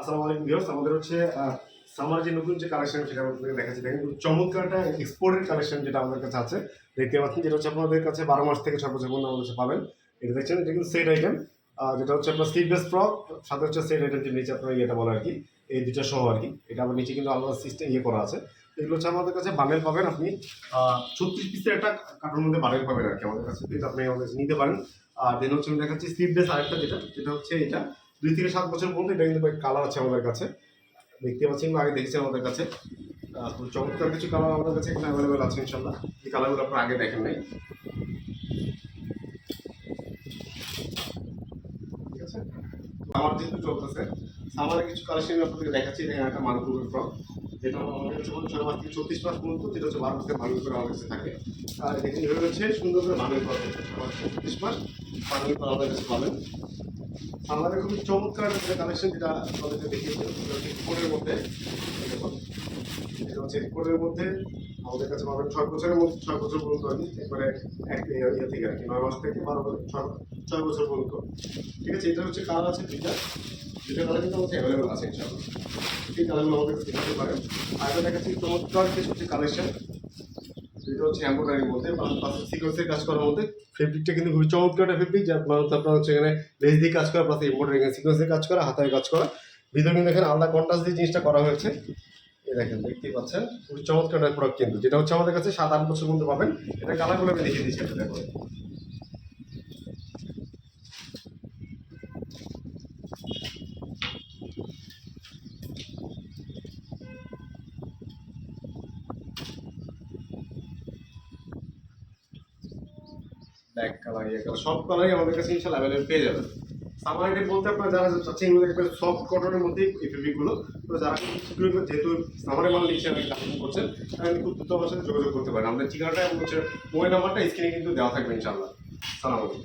আসসালামু আলাইকুম ভিউয়ার্স আমাদের হচ্ছে সামার যে নতুন যে কালেকশন সেটা আপনাদের দেখাচ্ছি। দেখেন চমৎকার একটা এক্সপোর্টের কালেকশন যেটা আমাদের কাছে আছে। দেখতে পাচ্ছেন, যেটা হচ্ছে আপনাদের কাছে বারো মাস থেকে বছর পর্যন্ত আমাদের কাছে পাবেন। এটা দেখছেন, এটা কিন্তু সেট আইটেম যেটা হচ্ছে আপনার স্লিপলেস ফ্রক সাথে হচ্ছে সেট আইটেম যে নিচে আপনার ইয়েটা বলে আর কি, এই দুটো সহ আর কি। এটা আবার নিচে কিন্তু আলাদা সিস্টেম ইয়ে করা আছে। এগুলো হচ্ছে আমাদের কাছে বান্ডেল পাবেন আপনি। ছত্রিশ পিসের একটা কার্টুন মধ্যে বান্ডেল পাবেন আর কি আমাদের কাছে। এটা আপনি আমাদের নিতে পারেন। আর দেন হচ্ছে আমি দেখাচ্ছি স্লিপলেস আরেকটা যেটা যেটা হচ্ছে এটা। দুই থেকে সাত বছর পর্যন্ত এটা কিন্তু কালার আছে আমাদের কাছে। দেখতে পাচ্ছি আমরা আগে দেখেছি আমাদের কাছে। খুব চমৎকার কিছু কালার আমাদের কাছে এখানে অ্যাভেলেবেল আছে ইনশাল্লাহ এই কালারগুলো আপনারা আগে দেখেন নাই। ঠিক আছে? আমার যেহেতু চলতেছে সামারে কিছু কালেকশন আপনাদেরকে দেখাচ্ছি। দেখেন একটা মানপুরের ফ্রক যেটা আমাদের কাছে বলতে ছয় মাস থেকে চব্বিশ মাস পর্যন্ত যেটা হচ্ছে বারো মাসে ভাঙি করে আমাদের কাছে থাকে। আর এভাবে হচ্ছে সুন্দর করে ভাঙি করা হচ্ছে মাস ভাঙি করে আমাদের কাছে পাবেন। আমাদের খুবই চমৎকার একটা কালেকশন যেটা আপনাদেরকে দেখিয়েছি কোটের মধ্যে। এটা হচ্ছে কোটের মধ্যে। আমাদের কাছে পাবেন ছয় বছরের মধ্যে, ছয় বছর পর্যন্ত কি একবারে এক ইয়ে ইয়ে থেকে আর কি, নয় মাস থেকে বারো বছর, ছয় বছর পর্যন্ত। ঠিক আছে, এটা হচ্ছে কালার আছে দুইটা। দুইটা কালার কিন্তু আমাদের অ্যাভেলেবেল আছে, ইনশাআল্লাহ। এই কালারগুলো আমাদের কাছে দেখাতে পারেন। আর এটা দেখাচ্ছি, চমৎকার কিছু হচ্ছে কালেকশন হচ্ছে মধ্যে সিকোয়েন্সের কাজ করার মধ্যে ফেব্রিকটা কিন্তু চমৎকার ফেব্রিক মানে আপনার হচ্ছে এখানে দিয়ে কাজ করা কাজ করা কাজ করা। এখানে আলাদা দিয়ে জিনিসটা করা হয়েছে। দেখতেই একটা কিন্তু, যেটা হচ্ছে আমাদের কাছে সাত আট বছর পর্যন্ত পাবেন। এটা কালারগুলো আমি দেখিয়ে দিচ্ছি ব্ল্যাক কালার ইয়ে কালার সব কালারই আমাদের কাছে ইনশাল্লাহ অ্যাভেলেবল পেয়ে যাবেন। সামার আইটেম বলতে আপনারা যারা চাচ্ছেন এগুলো একবারে সফট কটনের মধ্যেই এই ফেব্রিকগুলো তো যারা যেহেতু সামারে মাল নিচ্ছে আমি কাজ করছেন তারা কিন্তু খুব দ্রুত আমার সাথে যোগাযোগ করতে পারেন। আমাদের ঠিকানাটা এবং হচ্ছে মোবাইল নাম্বারটা স্ক্রিনে কিন্তু দেওয়া থাকবে ইনশাল্লাহ সালাম আলাইকুম।